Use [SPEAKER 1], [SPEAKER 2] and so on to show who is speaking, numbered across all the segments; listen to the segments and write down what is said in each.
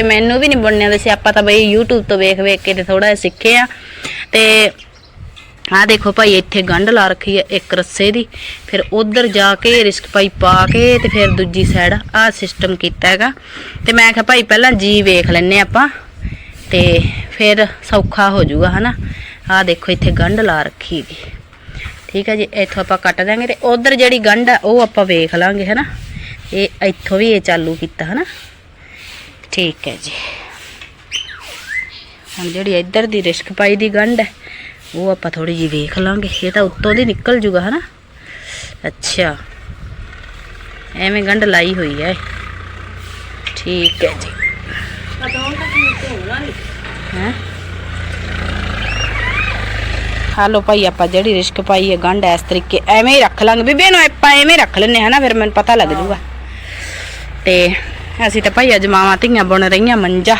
[SPEAKER 1] ਤੇ ਮੈਨੂੰ ਵੀ ਨਹੀਂ ਬੁਣਨੇ ਆਉਂਦੇ ਸੀ। ਆਪਾਂ ਤਾਂ ਬਈ YouTube ਤੋਂ ਵੇਖ ਵੇਖ ਕੇ ਤੇ ਥੋੜਾ ਜਿਹਾ ਸਿੱਖੇ ਆ। ਤੇ ਆਹ ਦੇਖੋ ਭਾਈ, ਇੱਥੇ ਗੰਢ ਲਾ ਰੱਖੀ ਹੈ ਇੱਕ ਰੱਸੇ ਦੀ। ਫਿਰ ਉਧਰ ਜਾ ਕੇ ਰਿਸਕ ਪਾਈ ਪਾ ਕੇ ਤੇ ਫਿਰ ਦੂਜੀ ਸਾਈਡ ਆਹ ਸਿਸਟਮ ਕੀਤਾ ਹੈਗਾ। ਤੇ ਮੈਂ ਕਿਹਾ ਭਾਈ, ਪਹਿਲਾਂ ਜੀ ਵੇਖ ਲੈਨੇ ਆਪਾਂ। ਤੇ ਫਿਰ ਸੌਖਾ ਹੋ ਜਾਊਗਾ, ਹਨਾ? ਆਹ ਦੇਖੋ, ਇੱਥੇ ਗੰਢ ਲਾ ਰੱਖੀ ਹੈਗੀ। ਠੀਕ ਹੈ ਜੀ, ਇੱਥੋਂ ਆਪਾਂ ਕੱਟ ਦਾਂਗੇ ਤੇ ਉਧਰ ਜਿਹੜੀ ਗੰਢ ਆ, ਉਹ ਆਪਾਂ ਵੇਖ ਲਾਂਗੇ, ਹਨਾ? ਇਹ ਇੱਥੋਂ ਵੀ ਇਹ ਚਾਲੂ ਕੀਤਾ, ਹਨਾ? ਠੀਕ ਹੈ ਜੀ ਹੁਣ ਜਿਹੜੀ ਇੱਧਰ ਦੀ ਰਿਸਕ ਪਾਈ ਦੀ ਗੰਢ ਹੈ ਉਹ ਆਪਾਂ ਥੋੜੀ ਜੀ ਵੇਖ ਲਾਂਗੇ ਇਹ ਤਾਂ ਉੱਤੋਂ ਦੀ ਨਿਕਲ ਜੂਗਾ ਹਨਾ ਅੱਛਾ ਐਵੇਂ ਗੰਢ ਲਾਈ ਹੋਈ ਹੈ ਠੀਕ ਹੈ ਜੀ ਹੈ ਹਾਲੋ ਭਾਈ ਆਪਾਂ ਜਿਹੜੀ ਰਿਸਕ ਪਾਈ ਹੈ ਗੰਢ ਇਸ ਤਰੀਕੇ ਐਵੇਂ ਹੀ ਰੱਖ ਲਾਂਗੇ ਬੀਬੀ ਨੂੰ ਆਪਾਂ ਐਵੇਂ ਹੀ ਰੱਖ ਲੈਨੇ ਹਨਾ ਫਿਰ ਮੈਨੂੰ ਪਤਾ ਲੱਗ ਜੂਗਾ ਤੇ ਅਸੀਂ ਤਾਂ ਭਾਈ ਅੱਜ ਮਾਵਾਂ ਧੀਆਂ ਬੁਣ ਰਹੀਆਂ ਮੰਜਾ।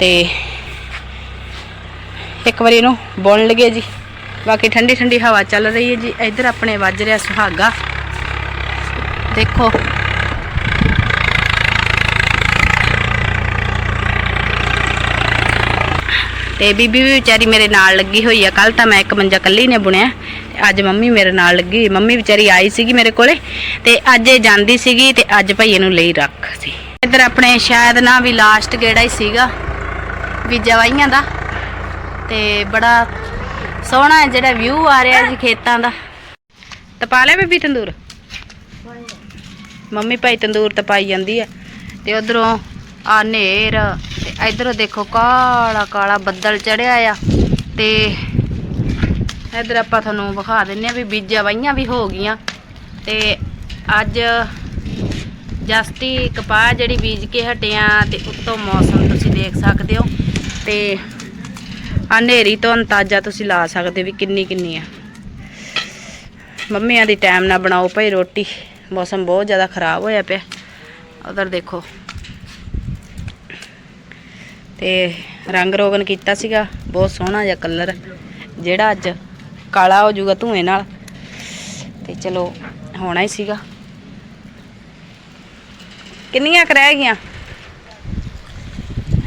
[SPEAKER 1] ਤੇ ਇੱਕ ਵਾਰੀ ਇਹਨੂੰ ਬੁਣ ਲਗੇ ਜੀ। ਬਾਕੀ ਠੰਡੀ ਠੰਡੀ ਹਵਾ ਚੱਲ ਰਹੀ ਹੈ ਜੀ। ਇੱਧਰ ਆਪਣੇ ਵੱਜ ਰਿਹਾ ਸੁਹਾਗਾ। ਦੇਖੋ। ਤੇ ਬੀਬੀ ਵੀ ਵਿਚਾਰੀ ਮੇਰੇ ਨਾਲ ਲੱਗੀ ਹੋਈ ਆ। ਕੱਲ ਤਾਂ ਮੈਂ ਇੱਕ ਮੰਜਾ ਕੱਲੀ ਨੇ ਬੁਣਿਆ। ਤੇ ਅੱਜ ਮੰਮੀ ਮੇਰੇ ਨਾਲ ਲੱਗੀ ਮੰਮੀ ਵਿਚਾਰੀ ਆਈ ਸੀਗੀ ਮੇਰੇ ਕੋਲੇ ਤੇ ਅੱਜ ਇਹ ਜਾਂਦੀ ਸੀਗੀ ਤੇ ਅੱਜ ਭਾਈ ਇਹਨੂੰ ਲਈ ਰੱਖ ਸੀ। ਇੱਧਰ ਆਪਣੇ ਸ਼ਾਇਦ ਨਾ ਵੀ ਲਾਸਟ ਗੇੜਾ ਹੀ ਸੀਗਾ ਵੀ ਜਵਾਈਆਂ ਦਾ। ਤੇ ਬੜਾ ਸੋਹਣਾ ਜਿਹੜਾ ਵਿਊ ਆ ਰਿਹਾ ਜੀ ਖੇਤਾਂ ਦਾ। ਤਪਾ ਲਿਆ ਬੀਬੀ ਤੰਦੂਰ? ਮੰਮੀ ਭਾਈ ਤੰਦੂਰ ਤਪਾਈ ਜਾਂਦੀ ਆ। ਤੇ ਉਧਰੋਂ ਆ ਨੇਰ, ਤੇ ਇਧਰੋਂ ਦੇਖੋ ਕਾਲਾ ਕਾਲਾ ਬੱਦਲ ਚੜਿਆ ਆ। ਤੇ ਇਧਰ ਆਪਾਂ ਤੁਹਾਨੂੰ ਵਿਖਾ ਦਿੰਨੇ ਆ ਵੀ ਬੀਜਾਂ ਵਾਈਆਂ ਵੀ ਹੋ ਗਈਆਂ। ਤੇ ਅੱਜ ਜਸਤੀ ਕਪਾਹ ਜਿਹੜੀ ਬੀਜ ਕੇ ਹਟਿਆ ਤੇ ਉੱਤੋਂ ਮੌਸਮ ਤੁਸੀਂ ਦੇਖ ਸਕਦੇ ਹੋ। ਤੇ ਆ ਹਨੇਰੀ ਤੋਂ ਅੰਦਾਜ਼ਾ ਤੁਸੀਂ ਲਾ ਸਕਦੇ ਵੀ ਕਿੰਨੀ ਕਿੰਨੀ ਆ। ਮੰਮੀਆਂ ਦੀ ਟਾਈਮ ਨਾਲ ਬਣਾਓ ਭਾਈ ਰੋਟੀ। ਮੌਸਮ ਬਹੁਤ ਜ਼ਿਆਦਾ ਖਰਾਬ ਹੋਇਆ ਪਿਆ। ਉਧਰ ਦੇਖੋ। ਤੇ ਰੰਗ ਰੋਗਨ ਕੀਤਾ ਸੀਗਾ, ਬਹੁਤ ਸੋਹਣਾ ਜਿਹਾ ਕਲਰ ਜਿਹੜਾ ਅੱਜ ਕਾਲਾ ਹੋ ਜਾਊਗਾ ਧੂਏ ਨਾਲ, ਤੇ ਚਲੋ ਹੋਣਾ ਹੀ ਸੀਗਾ। ਕਿੰਨੀਆਂ ਕੁ ਰਹਿ ਗਈਆਂ?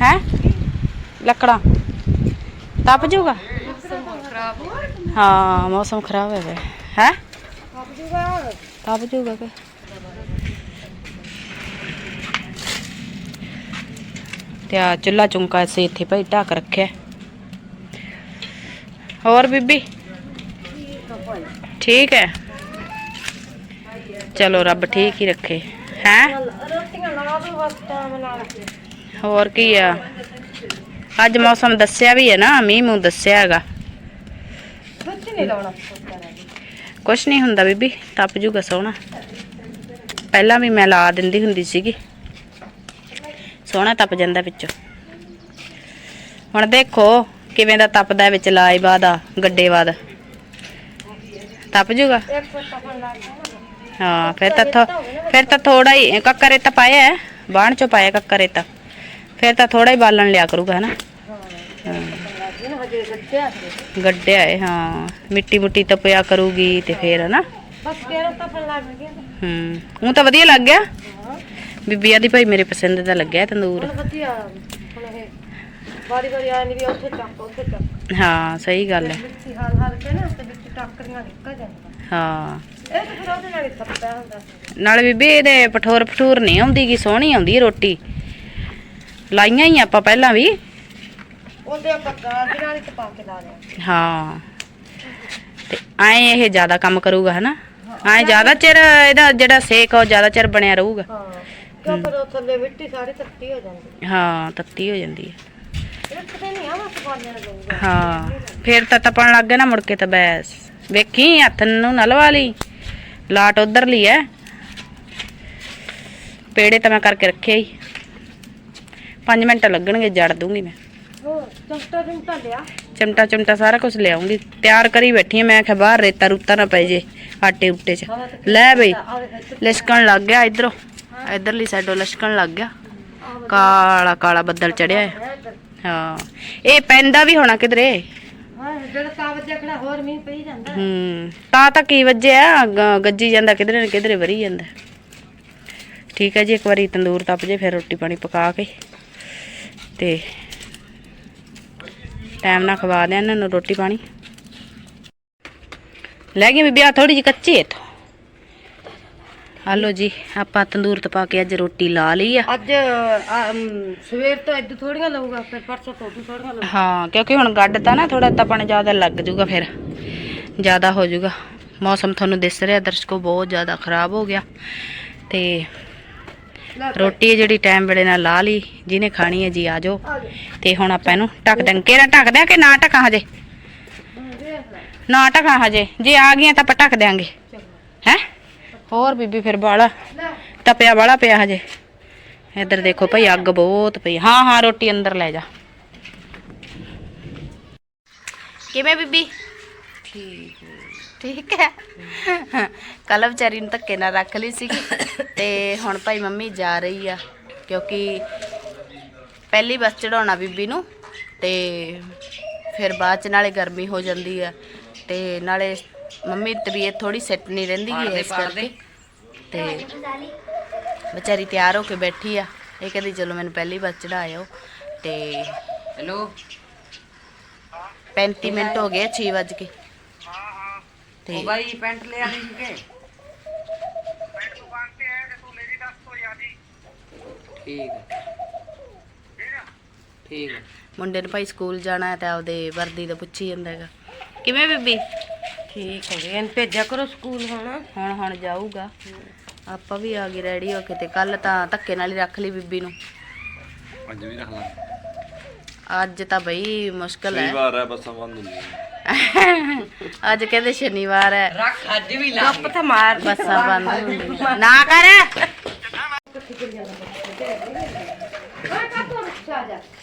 [SPEAKER 1] ਹੈ? ਲੱਕੜਾਂ? ਤਪ ਜਾਊਗਾ? ਹਾਂ, ਮੌਸਮ ਖਰਾਬ ਹੈ ਹੈ? ਤਪ ਜਾਊਗਾ ਕਿ ਤੇ ਆ ਚੁੱਲਾ ਚੁੰਕਾ ਸੇ ਇੱਥੇ ਭਾਈ, ਢੱਕ ਰੱਖਿਆ। ਹੋਰ ਬੀਬੀ? ਠੀਕ ਹੈ। ਚਲੋ ਰੱਬ ਠੀਕ ਹੀ ਰੱਖੇ। ਹੈ?
[SPEAKER 2] ਰੋਟੀਆਂ ਲਾ ਦੋ ਬਸ ਟਾਈਮ ਨਾਲ
[SPEAKER 1] ਹੋਰ ਕੀ ਆ? ਅੱਜ ਮੌਸਮ ਦੱਸਿਆ ਵੀ ਹੈ ਨਾ, ਮੀਂਹ ਮੂੰਹ ਦੱਸਿਆ ਹੈਗਾ।
[SPEAKER 2] ਕੁਝ ਨਹੀਂ ਲਾਉਣਾ
[SPEAKER 1] ਕੁਛ ਨਹੀਂ ਹੁੰਦਾ ਬੀਬੀ, ਤਪ ਜੂਗਾ ਸੋਹਣਾ। ਪਹਿਲਾਂ ਵੀ ਮੈਂ ਲਾ ਦਿੰਦੀ ਹੁੰਦੀ ਸੀਗੀ। ਸੋਹਣਾ ਤਪ ਜਾਂਦਾ ਵਿੱਚੋਂ। ਹੁਣ ਦੇਖੋ ਕਿਵੇਂ ਦਾ ਤਪਦਾ ਵਿੱਚ ਲਾਈ ਬਾਦ ਆ ਗੱਡੇ ਬਾਦ ਤਪ ਜੂਗਾ? ਹਾਂ ਫਿਰ ਤਾਂ ਫਿਰ ਤਾਂ ਥੋੜਾ ਹੀ ਕੱਕਾ ਰੇਤਾ ਪਾਇਆ ਹੈ ਬਾਣ ਚੋਂ ਪਾਇਆ ਕੱਕਾ ਰੇਤਾ। ਫਿਰ ਤਾਂ ਥੋੜਾ ਹੀ ਬਾਲਣ ਲਿਆ ਕਰੂਗਾ ਹਨਾ?
[SPEAKER 2] ਗੱਡਿਆ
[SPEAKER 1] ਹੈ ਹਾਂ। ਮਿੱਟੀ ਮੁੱਟੀ ਤਪਿਆ ਕਰੂਗੀ ਤੇ ਫੇਰ ਹਨਾ?
[SPEAKER 2] ਬਸ ਕਿਹੜਾ ਤਾਂ ਫੜ ਲੱਗ ਗਿਆ?
[SPEAKER 1] ਹੂੰ। ਉਹ ਤਾਂ ਵਧੀਆ ਲੱਗ ਗਿਆ। ਬੀਬੀ ਆਦੀ ਭਾਈ ਮੇਰੇ ਪਸੰਦ ਦਾ ਲੱਗਿਆ ਤੰਦੂਰ।
[SPEAKER 2] ਹੁਣ ਵਧੀਆ। ਹੁਣ ਇਹ ਵਾਰੀ ਵਾਰੀ ਆ ਨਹੀਂ ਵੀ ਉੱਥੇ ਟੱਕ ਉੱਥੇ ਟੱਕ
[SPEAKER 1] ਹਾਂ ਸਹੀ ਗੱਲ ਹੈ।
[SPEAKER 2] ਮਿੱਟੀ ਹਾਲ ਹਾਲ ਕੇ ਨਾ ਤੇ ਵਿੱਚ ਟੱਕਰੀਆਂ ਨਿਕਲ ਜਾਂਦੀਆਂ।
[SPEAKER 1] ਹਾਂ।
[SPEAKER 2] ਇਹ ਤਾਂ ਫਿਰ ਉਹਦੇ ਨਾਲ ਹੀ ਥੱਪਿਆ ਹੁੰਦਾ।
[SPEAKER 1] ਨਾਲ ਬੀਬੀ ਇਹਦੇ ਪਠੋਰ ਪਠੂਰ ਨਹੀਂ ਆਉਂਦੀ ਕੀ ਸੋਹਣੀ ਆਉਂਦੀ ਰੋਟੀ। ਲਾਈਆਂ ਹੀ ਆਪਾਂ ਪਹਿਲਾਂ ਵੀ।
[SPEAKER 2] ਉਹਦੇ ਆਪਾਂ ਦੇ ਨਾਲ ਹੀ ਤਪਾ ਕੇ ਲਾ ਲਿਆ।
[SPEAKER 1] ਹਾਂ। ਤੇ ਐ ਇਹ ਜ਼ਿਆਦਾ ਕੰਮ ਕਰੂਗਾ ਹਨਾ? ਐ ਜ਼ਿਆਦਾ ਚਿਰ ਇਹਦਾ ਜਿਹੜਾ ਸੇਕ ਆ ਉਹ ਜ਼ਿਆਦਾ ਚਿਰ ਬਣਿਆ ਰਹੂਗਾ।
[SPEAKER 2] ਹਾਂ। ਕਿਉਂ ਫਿਰ ਉਹ ਥੱਲੇ ਮਿੱਟੀ ਸਾਰੀ ਤੱਤੀ ਹੋ ਜਾਂਦੀ
[SPEAKER 1] ਹਾਂ। ਤੱਤੀ ਹੋ ਜਾਂਦੀ ਹੈ।
[SPEAKER 2] ਇਹ ਕਿਤੇ ਨਹੀਂ ਆ ਬਸ ਪਾਣੀ ਲੱਗੂਗਾ
[SPEAKER 1] ਹਾਂ ਫਿਰ ਤਾਂ ਤਪਣ ਲੱਗ ਗਿਆ ਨਾ ਮੁੜ ਕੇ ਤਾਂ ਬੈਸ। ਵੇਖੀ ਹੱਥ ਨੂੰ ਨਾ ਲਵਾ ਲਈ। ਲਾਟ ਉਧਰ ਲਈ ਐ। ਪੇੜੇ ਤਾਂ ਮੈਂ ਕਰਕੇ ਰੱਖਿਆ ਹੀ। 5 ਮਿੰਟ ਲੱਗਣਗੇ ਜੜ ਦੂੰਗੀ ਮੈਂ।
[SPEAKER 2] ਹੋਰ ਚਮਟਾ ਚਮਟਾ ਲਿਆ?
[SPEAKER 1] ਚਮਟਾ ਚਮਟਾ ਸਾਰਾ ਕੁਝ ਲਿਆਉਂਗੀ। ਤਿਆਰ ਕਰੀ ਬੈਠੀ ਆ ਮੈਂ ਕਿਹਾ ਬਾਹਰ ਰੇਤਾ ਰੂਤਾ ਨਾ ਪੈ ਜੇ ਆਟੇ ਉੱਟੇ ਚ। ਲੈ ਬਈ ਲਿਸ਼ਕਣ ਲੱਗ ਗਿਆ ਇਧਰੋਂ। ਇਧਰਲੀ ਸਾਈਡੋਂ ਲਿਸ਼ਕਣ ਲੱਗ ਗਿਆ। ਕਾਲਾ ਕਾਲਾ ਬੱਦਲ ਚੜਿਆ ਹੈ। ਹਾਂ। ਇਹ ਪੈਂਦਾ ਵੀ ਹੋਣਾ ਕਿਧਰੇ।
[SPEAKER 2] ਹਾਂ ਜਿਹੜਾ ਕਾਗਜ਼ ਜਖੜਾ ਹੋਰ ਮੀਂਹ ਪਈ ਜਾਂਦਾ।
[SPEAKER 1] ਹੂੰ ਤਾਂ ਤਾਂ ਕੀ ਵੱਜਿਆ? ਗ- ਗੱਜੀ ਜਾਂਦਾ ਕਿਧਰੇ ਨਾ ਕਿਧਰੇ ਵਰੀ ਜਾਂਦਾ। ਠੀਕ ਹੈ ਜੀ ਇੱਕ ਵਾਰੀ ਤੰਦੂਰ ਤਪ ਜੇ ਫਿਰ ਰੋਟੀ ਪਾਣੀ ਪਕਾ ਕੇ। ਤੇ ਟਾਈਮ ਨਾਲ ਖਵਾ ਦਿਆਂ ਇਹਨਾਂ ਨੂੰ ਰੋਟੀ ਪਾਣੀ। ਲੈ ਗਈ ਬੀਬੀ ਆ ਥੋੜੀ ਜਿਹੀ ਕੱਚੀ ਹੈ ਇੱਥੋਂ। ਹਲੋ ਜੀ ਆਪਾਂ ਤੰਦੂਰ ਤੇ ਪਾ ਕੇ ਅੱਜ ਰੋਟੀ ਲਾ ਲਈ ਆ।
[SPEAKER 2] ਅੱਜ ਸਵੇਰ ਤੋਂ ਇੱਦ ਥੋੜੀਆਂ ਲਊਗਾ ਫਿਰ ਪਰਸੋਂ ਤੋਂ ਥੋੜੀਆਂ ਲਊਗਾ।
[SPEAKER 1] ਹਾਂ ਕਿਉਂਕਿ ਹੁਣ ਗੱਡ ਤਾਂ ਨਾ ਥੋੜਾ ਤਪਣ ਜ਼ਿਆਦਾ ਲੱਗ ਜੂਗਾ ਫਿਰ ਜ਼ਿਆਦਾ ਹੋ ਜੂਗਾ। ਮੌਸਮ ਤੁਹਾਨੂੰ ਦਿਸ ਰਿਹਾ ਦਰਸ਼ਕੋ ਬਹੁਤ ਜ਼ਿਆਦਾ ਖਰਾਬ ਹੋ ਗਿਆ। ਤੇ ਰੋਟੀ ਜਿਹੜੀ ਟਾਈਮ ਵੇਲੇ ਨਾਲ ਲਾ ਲਈ ਜਿਹਨੇ ਖਾਣੀ ਹੈ ਜੀ ਆ ਜਾਓ।
[SPEAKER 2] ਆ ਜਾ।
[SPEAKER 1] ਤੇ ਹੁਣ ਆਪਾਂ ਇਹਨੂੰ ਢੱਕ ਦਾਂਗੇ ਕਿਹੜਾ ਢੱਕ ਦਿਆਂ ਕਿ ਨਾ ਢੱਕਾਂ ਹਜੇ? ਨਾ ਢੱਕਾਂ ਹਜੇ ਜੇ ਆ ਗਈਆਂ ਤਾਂ ਆਪਾਂ ਢੱਕ ਦਿਆਂਗੇ। ਹੈ? ਹੋਰ ਬੀਬੀ ਫਿਰ ਬਾਲਾ ਤਪਿਆ ਬਾਲਾ ਪਿਆ ਹਜੇ। ਇੱਧਰ ਦੇਖੋ ਭਾਈ ਅੱਗ ਬਹੁਤ ਪਈ। ਹਾਂ ਹਾਂ ਰੋਟੀ ਅੰਦਰ ਲੈ ਜਾ। ਕਿਵੇਂ ਬੀਬੀ?
[SPEAKER 2] ਠੀਕ
[SPEAKER 1] ਠੀਕ ਹੈ। ਕੱਲ ਵਿਚਾਰੀ ਨੂੰ ਧੱਕੇ ਨਾਲ ਰੱਖ ਲਈ ਸੀਗੀ ਤੇ ਹੁਣ ਭਾਈ ਮੰਮੀ ਜਾ ਰਹੀ ਆ ਕਿਉਂਕਿ ਪਹਿਲੀ ਬੱਸ ਚੜਾਉਣਾ ਬੀਬੀ ਨੂੰ ਤੇ ਫਿਰ ਬਾਅਦ ਚ ਨਾਲੇ ਗਰਮੀ ਹੋ ਜਾਂਦੀ ਆ ਤੇ ਨਾਲੇ ਮੰਮੀ ਦੀ ਤਬੀਅਤ ਥੋੜੀ ਸੈੱਟ ਨਹੀਂ ਰਹਿੰਦੀ ਗੀ ਇਸ ਕਰਕੇ। ਤੇ ਵਿਚਾਰੀ ਤਿਆਰ ਹੋ ਕੇ ਬੈਠੀ ਆ। ਇਹ ਕਹਿੰਦੀ ਚਲੋ ਮੈਨੂੰ ਪਹਿਲੀ ਬੱਸ ਚੜਾਇਓ ਤੇ
[SPEAKER 2] ਹੈਲੋ?
[SPEAKER 1] 35 ਮਿੰਟ ਹੋ ਗਏ 6 ਵਜ ਕੇ। ਤੇ
[SPEAKER 2] ਬਾਈ ਪੈਂਟ ਲੈ ਆਣੀ ਸੀ ਕਿ? ਹੈ ਠੀਕ ਹੈ
[SPEAKER 1] ਮੁੰਡੇ ਨੂੰ ਭਾਈ ਸਕੂਲ ਜਾਣਾ ਹੈ ਤੇ ਆਪਦੇ ਵਰਦੀ ਦਾ ਪੁੱਛੀ ਜਾਂਦਾ ਹੈਗਾ। ਕਿਵੇਂ ਬੀਬੀ?
[SPEAKER 2] ਠੀਕ ਹੋ ਗਿਆ ਇਹਨੂੰ ਭੇਜਿਆ ਕਰੋ ਸਕੂਲ ਹੁਣ।
[SPEAKER 1] ਹੁਣ ਹੁਣ ਜਾਊਗਾ। ਆਪਾਂ ਵੀ ਆ ਗਏ ਰੈਡੀ ਹੋ ਕੇ ਤੇ ਕੱਲ ਤਾਂ ਧੱਕੇ ਨਾਲ ਹੀ ਰੱਖ ਲਈ ਬੀਬੀ ਨੂੰ।
[SPEAKER 3] ਅੱਜ ਵੀ ਰੱਖ ਲਾਂ।
[SPEAKER 1] ਅੱਜ ਤਾਂ ਬਈ ਮੁਸ਼ਕਲ ਹੈ।
[SPEAKER 3] ਵਾਰ ਹੈ ਬੱਸਾਂ ਬੰਦ ਹੁੰਦੀਆਂ
[SPEAKER 1] ਅੱਜ ਕਹਿੰਦੇ ਸ਼ਨੀਵਾਰ ਹੈ।
[SPEAKER 2] ਰੱਖ ਅੱਜ ਵੀ ਲਾ। ਗੱਪ ਤਾਂ ਮਾਰ।
[SPEAKER 1] ਬੱਸਾਂ ਬੰਦ ਹੁੰਦੀਆਂ ਨਾ। ਕਰ।